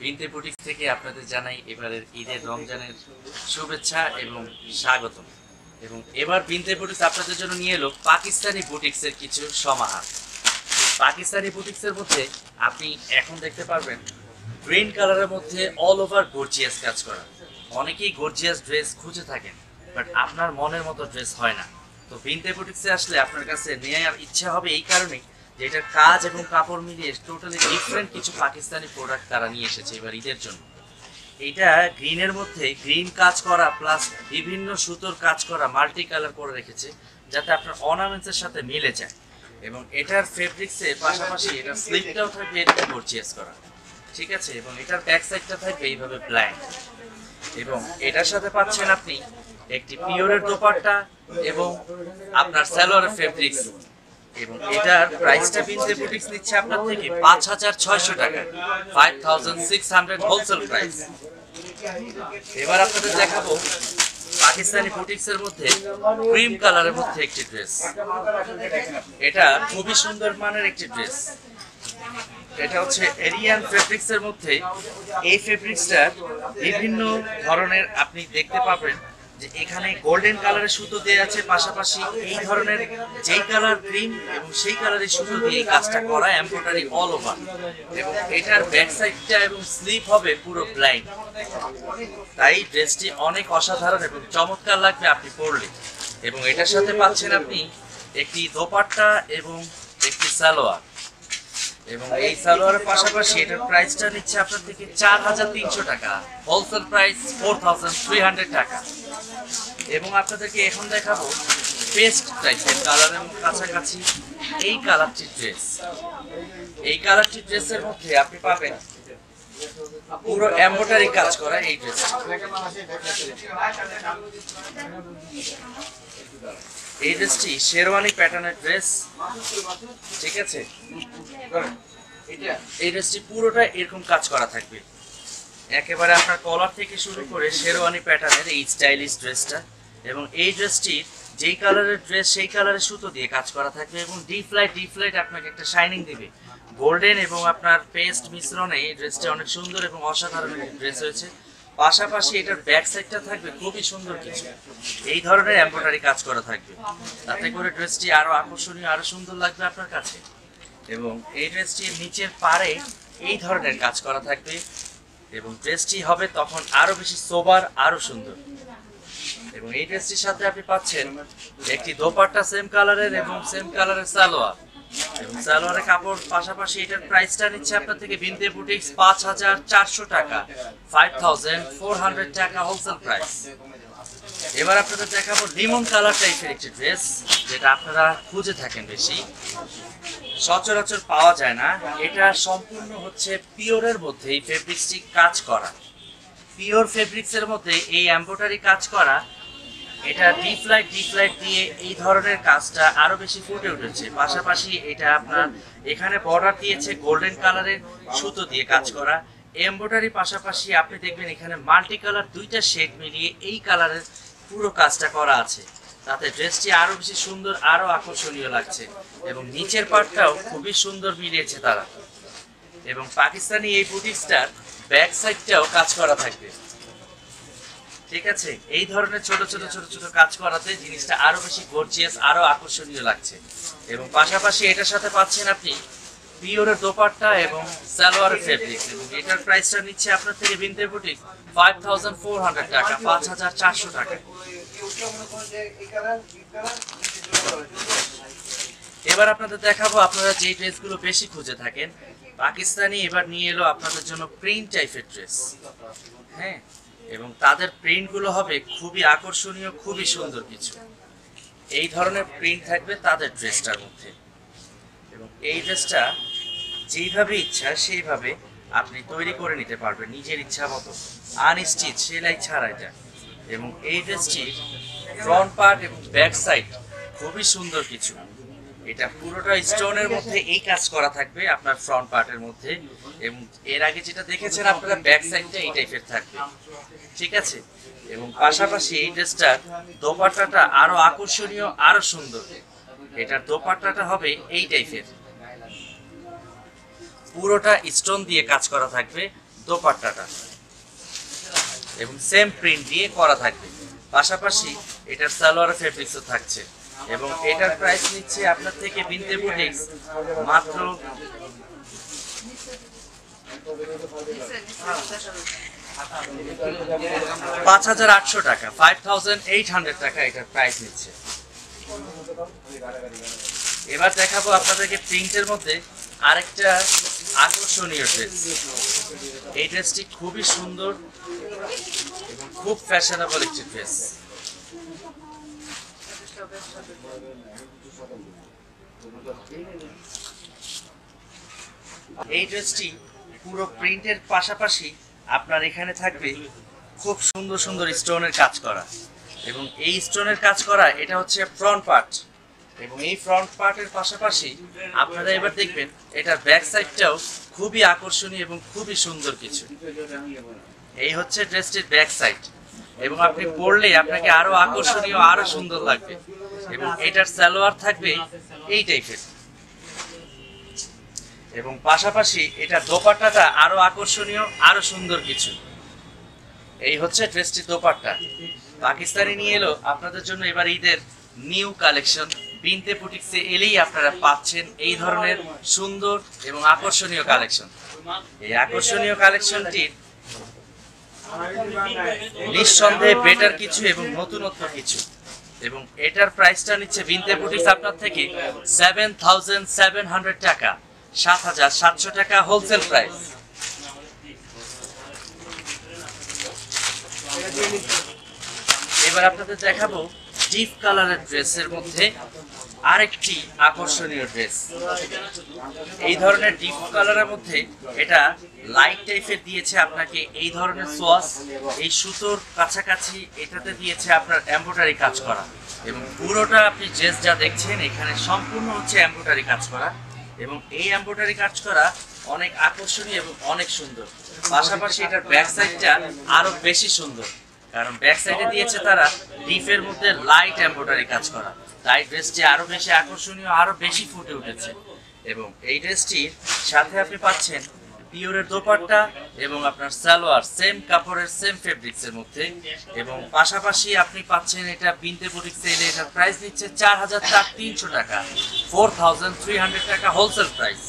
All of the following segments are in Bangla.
বিনতে বুটিক থেকে আপনাদের জানাই এবারের ঈদের রমজানের শুভেচ্ছা এবং স্বাগতম। এবং এবার বিনতে বুটিক্স আপনাদের জন্য নিয়ে এলো পাকিস্তানি বুটিক্সের কিছু সমাহার। পাকিস্তানি বুটিক্সের মধ্যে আপনি এখন দেখতে পারবেন গ্রিন কালারের মধ্যে অল ওভার গর্জিয়াস কাজ করা। অনেকেই গর্জিয়াস ড্রেস খুঁজে থাকেন বাট আপনার মনের মতো ড্রেস হয় না। তো বিনতে বুটিক্সে আসলে আপনার কাছে নেওয়ার ইচ্ছা হবে এই কারণেই যে এটার কাজ এবং কাপড় মিলিয়ে টোটালি ডিফারেন্ট কিছু পাকিস্তানি প্রোডাক্ট তারা নিয়ে এসেছে এবার ঈদের জন্য। এটা গ্রিনের মধ্যে গ্রিন কাজ করা প্লাস বিভিন্ন সুতোর কাজ করা মাল্টি কালার করে রেখেছে, যাতে আপনার অর্নামেন্টসের সাথে মিলে যায়। এবং এটার ফেব্রিক্সের পাশাপাশি এটার স্লিপটাও থাকবে এরকম পরচেস করা। ঠিক আছে? এবং এটার ব্যাক সাইডটা থাকবে এইভাবে ব্ল্যাঙ্ক এবং এটার সাথে পাচ্ছেন আপনি একটি পিওরের দোপাট্টা এবং আপনার সালোয়ারের ফেব্রিক্স এবং এটার প্রাইসটা বিনতে বুটিক্স নিচ্ছে আপনার থেকে পাঁচ হাজার ছয়শো টাকা five thousand six hundred wholesale price এবার আপনাদের দেখাবো পাকিস্তানি বুটিক্সের মধ্যে ক্রিম কালারের মধ্যে একটি ড্রেস এটা খুবই সুন্দর মানের একটি ড্রেস এটা হচ্ছে এরিয়ান ফেব্রিক্সের মধ্যে এই ফেব্রিক্সটা বিভিন্ন ধরনের আপনি দেখতে পাবেন। যে এখানে গোল্ডেন কালারের সুতো দেওয়া আছে, পাশাপাশি এই ধরনের যেই কালার ক্রিম এবং সেই কালারের সুতো দিয়ে এই কাজটা করা এমব্রয়ডারি অল ওভার এবং এটার ব্যাক সাইডটা এবং স্লিপ হবে পুরো ব্লাইন্ড তাই ড্রেসটি অনেক অসাধারণ এবং চমৎকার লাগবে আপনি পরলে। এবং এটার সাথে পাচ্ছেন আপনি একটি দোপাট্টা এবং একটি সালোয়ার। এবং এই সালোয়ারের পাশাপাশি এটার প্রাইসটা নিচ্ছে আপনার থেকে চার হাজার তিনশো টাকা। Wholesale price four thousand three hundred টাকা। এবং আপনাদেরকে এখন দেখাবো পেস্ট টাইপের কালারের কাছাকাছি এই কালারটি ড্রেস এই কালারটি ড্রেসের মধ্যে আপনি পাবেন পুরো এম্বোটারি কাজ করা এই ড্রেস এই ড্রেসটি শেরওয়ানি প্যাটার্নের ড্রেস ঠিক আছে? এই ড্রেসটি পুরোটা এরকম কাজ করা থাকবে। একেবারে আপনার কলার থেকে শুরু করে শেরওয়ানি প্যাটার্নের এই স্টাইলিশ ড্রেসটা এবং এই ড্রেসটির যেই কালারের ড্রেস সেই কালারের সুতো দিয়ে কাজ করা থাকবে এবং ডিপ লাইট ডিপ লাইট আপনাকে একটা শাইনিং দিবে। গোল্ডেন এবং আপনার পেস্ট মিশ্রণে এই ড্রেসটি অনেক সুন্দর এবং অসাধারণ একটি ড্রেস হয়েছে পাশাপাশি এটার ব্যাক সাইডটা থাকবে খুবই সুন্দর কিছু। এই ধরনের এমব্রয়ডারি কাজ করা থাকবে। তাতে করে ড্রেসটি আরও আকর্ষণীয়, আরও সুন্দর লাগবে আপনার কাছে। এবং এই ড্রেসটির নিচের পারে এই ধরনের কাজ করা থাকবে। এবং ড্রেসটি হবে তখন আরও বেশি সোবার আরও সুন্দর। এবং এই ড্রেসটির সাথে আপনি পাচ্ছেন একটি দোপাট্টা সেম কালারের এবং সেম কালারের সালোয়ার। সালোয়ারের কাপড় পাশাপাশি এটার প্রাইসটা নিচ্ছে আপনার থেকে বিনতে বুটিক্স পাঁচ হাজার চারশো টাকা। ফাইভ টাকা হোলসেল প্রাইস এবার আপনাদের দেখাবো লিমন কালার টাইপের একটি ড্রেস যেটা আপনারা খুঁজে থাকেন বেশি। সচরাচর পাওয়া যায় না। এটা সম্পূর্ণ হচ্ছে পিওরের মধ্যে এই ফেব্রিক্সটি কাজ করা। পিওর ফেব্রিক্সের মধ্যে এই এম্ব্রয়ডারি কাজ করা। এটা ডিপ লাইট ডিপ লাইট দিয়ে এই ধরনের কাজটা আরও বেশি ফুটে উঠেছে। পাশাপাশি এটা আপনার এখানে বর্ডার দিয়েছে গোল্ডেন কালারের সুতো দিয়ে কাজ করা। এমব্রয়ডারি পাশাপাশি আপনি দেখবেন এখানে মাল্টি কালার দুইটা শেড মিলিয়ে এই কালারের পুরো কাজটা করা আছে। তাতে ড্রেসটি আরও বেশি সুন্দর, আরও আকর্ষণীয় লাগছে এবং নিচের পার্টটাও খুবই সুন্দর মিলিয়েছে তারা। এবং পাকিস্তানি এই বুটিক্সটার ব্যাক সাইডটাও কাজ করা থাকবে। ঠিক আছে? এই ধরনের ছোট ছোট ছোট ছোট কাজ করাতে জিনিসটা আরও বেশি গর্জিয়াস আরও আকর্ষণীয় লাগছে। এবং পাশাপাশি এটার সাথে পাচ্ছেন আপনি পিওরের দোপাট্টা এবং সালোয়ারের ফেব্রিক এটার প্রাইসটা নিচ্ছে আপনার থেকে বিনতে বুটিক ফাইভ ফোর হান্ড্রেড টাকা, পাঁচ হাজার চারশো টাকা। এবার আপনাদের দেখাবো আপনারা যে ড্রেসগুলো বেশি খুঁজে থাকেন। পাকিস্তানি এবার নিয়ে এলো আপনাদের জন্য প্রিন্ট টাইপের ড্রেস হ্যাঁ? এবং তাদের প্রিন্টগুলো হবে খুবই আকর্ষণীয়, খুবই সুন্দর কিছু। এই ধরনের প্রিন্ট থাকবে তাদের ড্রেসটার মধ্যে। এবং এই ড্রেসটা যেইভাবে ইচ্ছা সেইভাবে আপনি তৈরি করে নিতে পারবেন নিজের ইচ্ছা মতো। আনস্টিচ সেলাই ছাড়া এটা। এবং এই ড্রেসটি ফ্রন্ট পার্ট এবং ব্যাক সাইড খুবই সুন্দর কিছু। এটা পুরোটা স্টোনের মধ্যে এই কাজ করা থাকবে, আপনার ফ্রন্ট পার্টের মধ্যে। এবং এর আগে যেটা দেখেছেন, আপনারা ব্যাক সাইডটা এই টাইপের থাকবে। ঠিক আছে? এবং পাশাপাশি এই ড্রেসটার দোপাট্টাটা আরও আকর্ষণীয়, আরও সুন্দর। এটার দোপাট্টাটা হবে এই টাইপের পুরোটা স্টোন দিয়ে কাজ করা থাকবে দোপাট্টাটা। এবং সেম প্রিন্ট দিয়ে করা থাকবে। পাশাপাশি এটার সালোয়ার ফেব্রিক্সও থাকছে। এবং এটার প্রাইস নিচ্ছে আপনার থেকে বিনতে বুটিক্স মাত্র পাঁচ হাজার আটশো টাকা ফাইভ থাউজেন্ড এইট হান্ড্রেড টাকা এটার প্রাইস নিচ্ছে। এবার দেখাবো আপনাদেরকে প্রিন্টের মধ্যে আরেকটা আকর্ষণীয় ড্রেস এই ড্রেসটি খুবই সুন্দর এবং খুব ফ্যাশনেবল একটি ড্রেস এই ড্রেসটি পুরো প্রিন্টের পাশাপাশি আপনার এখানে থাকবে খুব সুন্দর সুন্দর স্টোনের কাজ করা। এবং এই স্টোনের কাজ করা, এটা হচ্ছে ফ্রন্ট পার্ট এবং এই ফ্রন্ট পার্টের পাশাপাশি আপনারা এবার দেখবেন, এটার ব্যাক সাইডটাও খুবই আকর্ষণীয় এবং খুবই সুন্দর কিছু। এই হচ্ছে ড্রেসটির ব্যাক সাইড এবং আপনি পরলে আপনাকে আরও আকর্ষণীয়, আরও সুন্দর লাগবে। এবং এটার সালোয়ার থাকবে এই টাইপের। এবং পাশাপাশি এটা দোপাট্টাটা আরও আকর্ষণীয়, আরও সুন্দর কিছু। এই হচ্ছে ড্রেসটির দোপাট্টা। পাকিস্তানি নিয়ে এলো। আপনাদের জন্য এবার ঈদের নিউ কালেকশন। বিনতে বুটিক্সে এলেই আপনারা পাচ্ছেন এই ধরনের সুন্দর এবং আকর্ষণীয় কালেকশন। এই আকর্ষণীয় কালেকশনটির নিঃসন্দেহে বেটার কিছু এবং নতুনত্ব কিছু। এবং এটার প্রাইসটা নিচ্ছে বিনতে বুটিক্স আপনার থেকে সেভেন থাউজেন্ড সেভেন হান্ড্রেড টাকা, সাত হাজার সাতশো টাকা হোলসেল প্রাইস এবার আপনাদের দেখাবো ডিপ কালারের ড্রেসের মধ্যে আরেকটি আকর্ষণীয় ড্রেস। এই ধরনের ডিপ কালারের মধ্যে এটা লাইট টাইপের দিয়েছে আপনাকে, এই ধরনের সোয়াস, এই সুতোর কাছাকাছি এটাতে দিয়েছে আপনার এমব্রয়ডারি কাজ করা। এবং পুরোটা আপনি ড্রেস যা দেখছেন, এখানে সম্পূর্ণ হচ্ছে এমব্রয়ডারি কাজ করা। এবং এই এমব্রয়ডারি কাজ করা অনেক আকর্ষণীয় এবং অনেক সুন্দর। পাশাপাশি এটার ব্যাক সাইডটা আরও বেশি সুন্দর। কারণ ব্যাক সাইডে দিয়েছে তারা ডিপের মধ্যে লাইট এমব্রয়ডারি কাজ করা তাই ড্রেসটি আরও বেশি আকর্ষণীয় আরও বেশি ফুটে উঠেছে এবং এই ড্রেসটির সাথে আপনি পাচ্ছেন পিওরের দোপাট্টা এবং আপনার সালোয়ার সেম কাপড়ের সেম ফেব্রিক্সের মধ্যে এবং পাশাপাশি আপনি পাচ্ছেন এটা বিনতে বুটিক সেলে এটার প্রাইস নিচ্ছে চার হাজার চার তিনশো টাকা ফোর থাউজেন্ড থ্রি হান্ড্রেড টাকা হোলসেল প্রাইস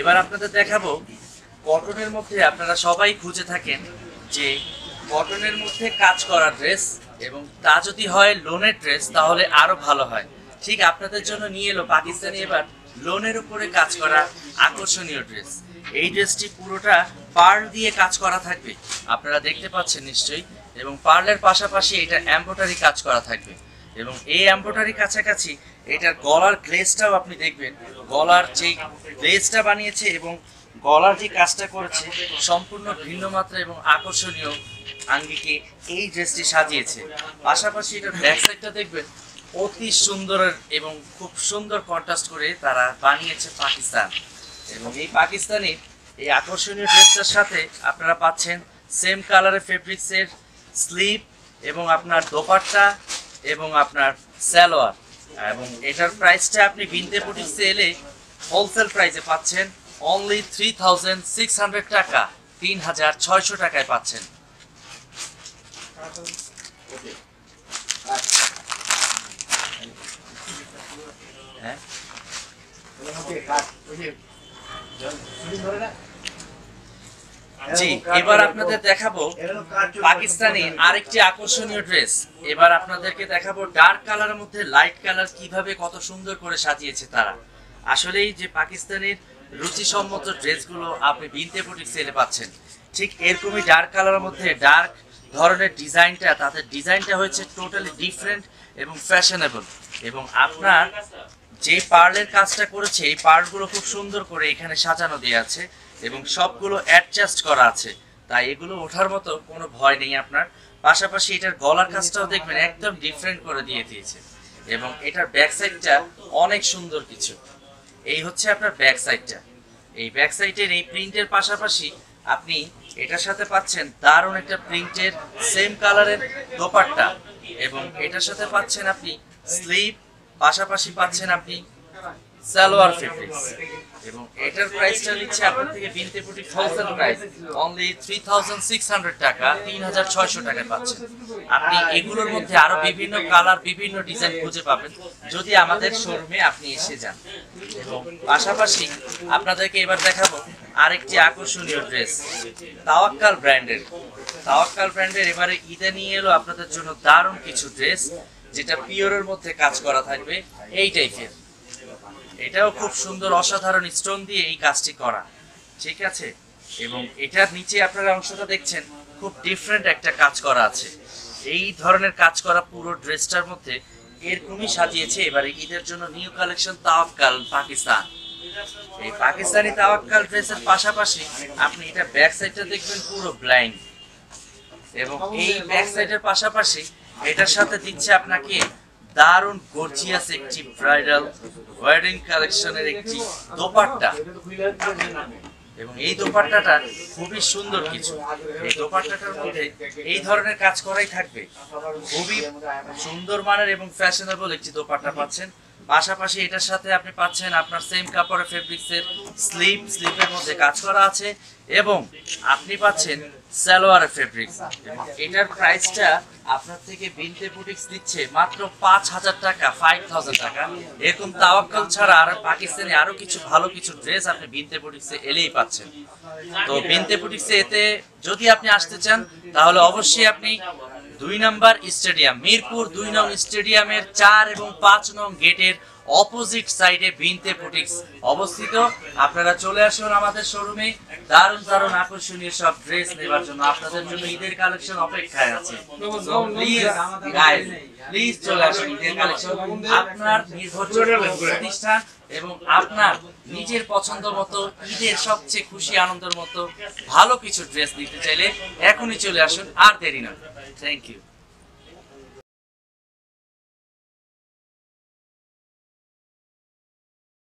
এবার আপনাদের দেখাবো কটনের মধ্যে আপনারা সবাই খুঁজে থাকেন যে কটনের মধ্যে কাজ করা ড্রেস এবং তা যদি হয় লোনের ড্রেস তাহলে আরও ভালো হয়। ঠিক আপনাদের জন্য নিয়ে এলো পাকিস্তানি এবার লোনের উপরে কাজ করা আকর্ষণীয় ড্রেস এই ড্রেসটি পুরোটা পার্ল দিয়ে কাজ করা থাকবে। আপনারা দেখতে পাচ্ছেন নিশ্চয়ই। এবং পার্লের পাশাপাশি এটা এমব্রয়ডারি কাজ করা থাকবে। এবং এই এমব্রয়ডারি কাছাকাছি এটার গলার গ্লেজটাও আপনি দেখবেন। গলার যে গ্লেজটা বানিয়েছে এবং গলার যে কাজটা করেছে, সম্পূর্ণ ভিন্ন মাত্রা এবং আকর্ষণীয় আঙ্গিকে এই ড্রেসটি সাজিয়েছে। পাশাপাশি এটার ব্যাক সাইডটা দেখবেন, অতি সুন্দর এবং খুব সুন্দর কন্ট্রাস্ট করে তারা বানিয়েছে পাকিস্তান। এবং এই পাকিস্তানি এই আকর্ষণীয় ড্রেসটার সাথে আপনারা পাচ্ছেন সেম কালারের ফেব্রিক্সের স্লিপ এবং আপনার দোপাট্টা এবং আপনার সালোয়ার। এবং এটার প্রাইসটা আপনি বিনতে বুটিক্সে এলে হোলসেল প্রাইসে পাচ্ছেন only three thousand six hundred টাকা, তিন হাজার ছয়শো টাকায় পাচ্ছেন। হ্যাঁ? জি, এবার আপনাদের দেখাবো পাকিস্তানি আরেকটি আকর্ষণীয় ড্রেস। এবার আপনাদেরকে দেখাবো ডার্ক কালারের মধ্যে লাইট কালার কীভাবে কত সুন্দর করে সাজিয়েছে তারা। আসলেই যে পাকিস্তানের রুচিসম্মত ড্রেসগুলো আপনি বিনতে বুটিক সেলে পাচ্ছেন, ঠিক এরকমই ডার্ক কালারের মধ্যে ডার্ক ধরনের ডিজাইনটা, তাদের ডিজাইনটা হয়েছে টোটালি ডিফারেন্ট এবং ফ্যাশনেবল এবং আপনার যে পার্লের কাজটা করেছে, এই পার্লগুলো খুব সুন্দর করে এখানে সাজানো দেওয়া আছে। এবং সবগুলো অ্যাডজাস্ট করা আছে। তাই এগুলো ওঠার মতো কোনো ভয় নেই আপনার। পাশাপাশি এটার গলার কাজটাও দেখবেন একদম ডিফারেন্ট করে দিয়ে দিয়েছে। এবং এটার ব্যাক সাইডটা অনেক সুন্দর কিছু। এই হচ্ছে আপনার ব্যাক সাইডটা এই ব্যাক সাইডের এই প্রিন্টের পাশাপাশি আপনি এটার সাথে পাচ্ছেন দারুণ একটা প্রিন্টের সেম কালারের দোপাট্টা। এবং এটার সাথে পাচ্ছেন আপনি স্লিপ পাশাপাশি পাচ্ছেন আপনি সালোয়ার ফেব্রিক্স এবং এটার প্রাইসটা নিচ্ছে আপনার থেকে বিনতে পুটি wholesale price only three thousand six hundred টাকা, তিন হাজার ছয়শো টাকায় পাচ্ছেন। আপনি এগুলোর মধ্যে আরও বিভিন্ন কালার, বিভিন্ন ডিজাইন খুঁজে পাবেন। যদি আমাদের শোরুমে আপনি এসে যান। এবং পাশাপাশি আপনাদেরকে এবার দেখাবো আরেকটি আকর্ষণীয় ড্রেস, তাওয়াক্কাল ব্র্যান্ডের। তাওয়াক্কাল ব্র্যান্ডের এবারে ঈদে নিয়ে এলো আপনাদের জন্য দারুণ কিছু ড্রেস, যেটা পিওরের মধ্যে কাজ করা থাকবে। এই টাইপের। এটাও খুব সুন্দর অসাধারণ স্টোন দিয়ে এই কাজটি করা। ঠিক আছে? এবং এটার নিচে আপনারা অংশটা দেখছেন, খুব ডিফারেন্ট একটা কাজ করা আছে। এই ধরনের কাজ করা পুরো ড্রেসটার মধ্যে এরকমই সাজিয়েছে এবারে ঈদের জন্য নিউ কালেকশন তাওয়াক্কাল পাকিস্তান। এই পাকিস্তানি তাওয়াক্কাল ড্রেসের পাশাপাশি আপনি এটা ব্যাক সাইডটা দেখবেন পুরো ব্লাইন্ড এবং এই ব্যাক সাইডের পাশাপাশি এটার সাথে দিচ্ছে আপনাকে দারুণ গর্জিয়াস একটি ব্রাইডাল ওয়েডিং কালেকশনের একটি দোপাট্টা। এবং এই দোপাট্টাটা খুবই সুন্দর কিছু। এই দোপাট্টাটার মধ্যে এই ধরনের কাজ করাই থাকবে। খুবই সুন্দর মানের এবং ফ্যাশনেবল একটি দোপাট্টা পাচ্ছেন। পাশাপাশি এটার সাথে আপনি পাচ্ছেন আপনার সেম কাপড়ের ফেব্রিক্সের স্লিপ স্লিপের মধ্যে কাজ করা আছে এবং আপনি পাচ্ছেন সালোয়ারের ফেব্রিক্স এটার প্রাইসটা আপনার থেকে বিনতে বুটিক্স দিচ্ছে মাত্র পাঁচ হাজার টাকা ফাইভ থাউজেন্ড টাকা। এরকম তাওয়াক্কাল ছাড়া আর পাকিস্তানি আরও কিছু ভালো কিছু ড্রেস আপনি বিনতে বুটিক্সে এলেই পাচ্ছেন। তো বিনতে বুটিক্সে এতে যদি আপনি আসতে চান, তাহলে অবশ্যই আপনি দুই নম্বর স্টেডিয়াম, মিরপুর দুই নং স্টেডিয়ামের চার এবং পাঁচ নং গেটের অপোজিট সাইডে বিনতে বুটিক্স অবস্থিত। আপনারা চলে আসুন আমাদের শোরুমে দারুণ দারুণ আকর্ষণীয় সব ড্রেস নেবার জন্য আপনাদের জন্য ঈদের কালেকশন অপেক্ষায় আছে। প্লিজ প্লিজ চলে আসুন ঈদের কালেকশন আপনার নির্ভরযোগ্য প্রতিষ্ঠান এবং আপনার নিজের পছন্দ মতো, ঈদের সবচেয়ে খুশি আনন্দের মতো ভালো কিছু ড্রেস নিতে চাইলে এখনই চলে আসুন আর দেরি না। Thank you